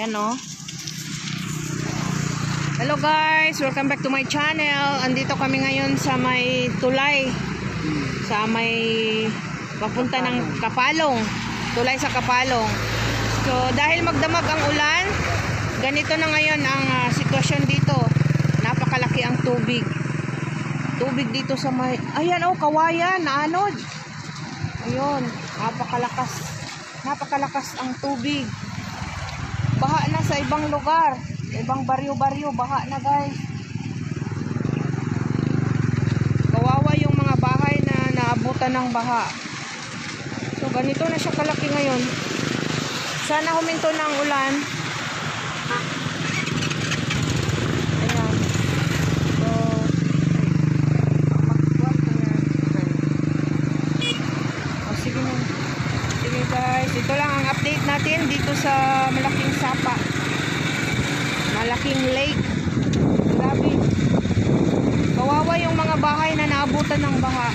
Yan o. Hello guys, welcome back to my channel. Andito kami ngayon sa may tulay. Sa may papunta ng Kapalong. Tulay sa Kapalong. So dahil magdamag ang ulan, ganito na ngayon ang ah, sitwasyon dito. Napakalaki ang tubig. Tubig dito sa may... Ayan oh, kawayan, naanod. Ayun, napakalakas. Napakalakas ang tubig. Ibang lugar. Ibang baryo-baryo, baha na guys. Kawawa yung mga bahay na naabutan ng baha. So ganito na siya kalaki ngayon. Sana huminto ang ulan. Sige guys, ito lang ang update natin dito sa Malaking Sapa. King Lake. Grabe. Kawawa yung mga bahay na naabutan ng baha.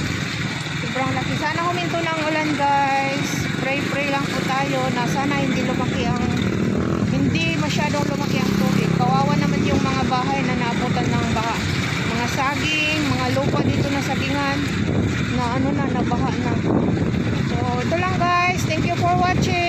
Sobrang laki. Sana huminto ng ulan guys. Pray pray lang po tayo na sana hindi lumaki ang hindi masyadong lumaki ang tubig. Kawawa naman yung mga bahay na naabutan ng baha. Mga saging, mga lupa dito na sagingan na ano na nabaha na. So ito lang guys. Thank you for watching.